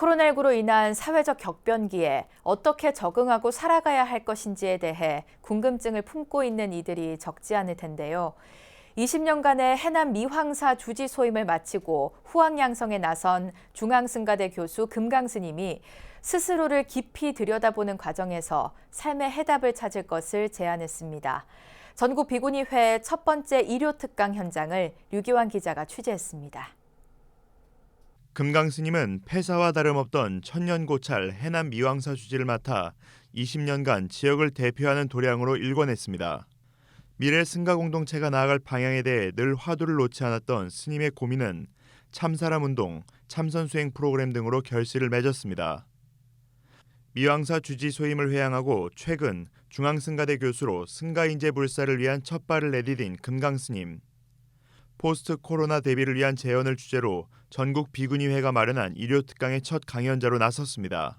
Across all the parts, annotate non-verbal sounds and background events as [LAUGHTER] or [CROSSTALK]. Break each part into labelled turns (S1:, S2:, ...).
S1: 코로나19로 인한 사회적 격변기에 어떻게 적응하고 살아가야 할 것인지에 대해 궁금증을 품고 있는 이들이 적지 않을 텐데요. 20년간의 해남 미황사 주지 소임을 마치고 후황양성에 나선 중앙승가대 교수 금강스님이 스스로를 깊이 들여다보는 과정에서 삶의 해답을 찾을 것을 제안했습니다. 전국 비구니회 첫 번째 일요 특강 현장을 류기환 기자가 취재했습니다.
S2: 금강스님은 폐사와 다름없던 천년고찰 해남 미왕사 주지를 맡아 20년간 지역을 대표하는 도량으로 일궈냈습니다. 미래 승가 공동체가 나아갈 방향에 대해 늘 화두를 놓지 않았던 스님의 고민은 참사람 운동, 참선 수행 프로그램 등으로 결실을 맺었습니다. 미왕사 주지 소임을 회양하고 최근 중앙승가대 교수로 승가 인재 불사를 위한 첫 발을 내디딘 금강스님. 포스트 코로나 대비를 위한 재연을 주제로 전국 비구니회가 마련한 일요 특강의 첫 강연자로 나섰습니다.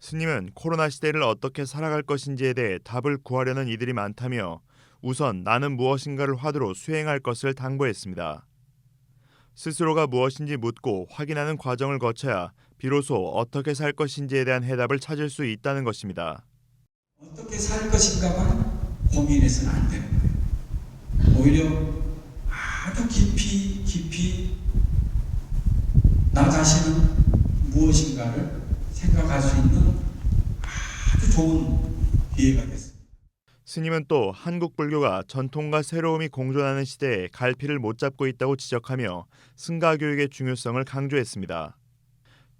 S2: 스님은 코로나 시대를 어떻게 살아갈 것인지에 대해 답을 구하려는 이들이 많다며 우선 나는 무엇인가를 화두로 수행할 것을 당부했습니다. 스스로가 무엇인지 묻고 확인하는 과정을 거쳐야 비로소 어떻게 살 것인지에 대한 해답을 찾을 수 있다는 것입니다.
S3: 어떻게 살 것인가만 고민해서는 안 되는 거예요. 오히려 아주 깊이 깊이 나 자신은 무엇인가를 생각할 수 있는 아주 좋은 기회가 됐습니다.
S2: 스님은 또 한국 불교가 전통과 새로움이 공존하는 시대에 갈피를 못 잡고 있다고 지적하며 승가 교육의 중요성을 강조했습니다.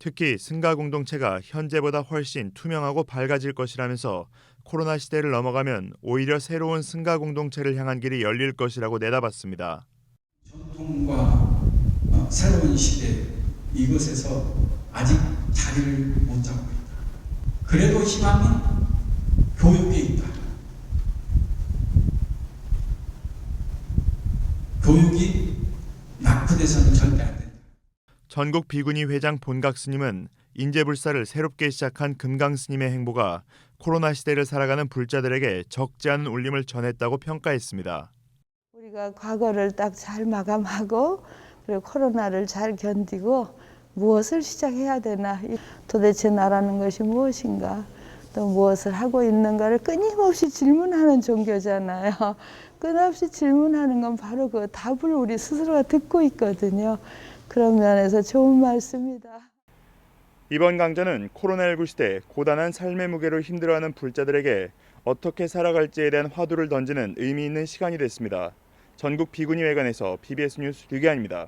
S2: 특히 승가 공동체가 현재보다 훨씬 투명하고 밝아질 것이라면서 코로나 시대를 넘어가면 오히려 새로운 승가 공동체를 향한 길이 열릴 것이라고 내다봤습니다.
S3: 전통과 어, 새로운 시대 이것에서 아직 자리를 못 잡고 있다. 그래도 희망은 교육에 있다. 교육이 낙후돼서는 절대 안 된다.
S2: 전국 비구니 회장 본각 스님은 인재불사를 새롭게 시작한 금강 스님의 행보가 코로나 시대를 살아가는 불자들에게 적지 않은 울림을 전했다고 평가했습니다.
S4: 우리가 과거를 딱 잘 마감하고 그리고 코로나를 잘 견디고 무엇을 시작해야 되나 이- 도대체 나라는 것이 무엇인가 또 무엇을 하고 있는가를 끊임없이 질문하는 종교잖아요. [LAUGHS] 끊임없이 질문하는 건 바로 그 답을 우리 스스로가 듣고 있거든요. 그런 면에서 좋은 말씀이다.
S2: 이번 강좌는 코로나19 시대 고단한 삶의 무게로 힘들어하는 불자들에게 어떻게 살아갈지에 대한 화두를 던지는 의미 있는 시간이 됐습니다. 전국 비구니 회관에서 BBS 뉴스 류기환입니다.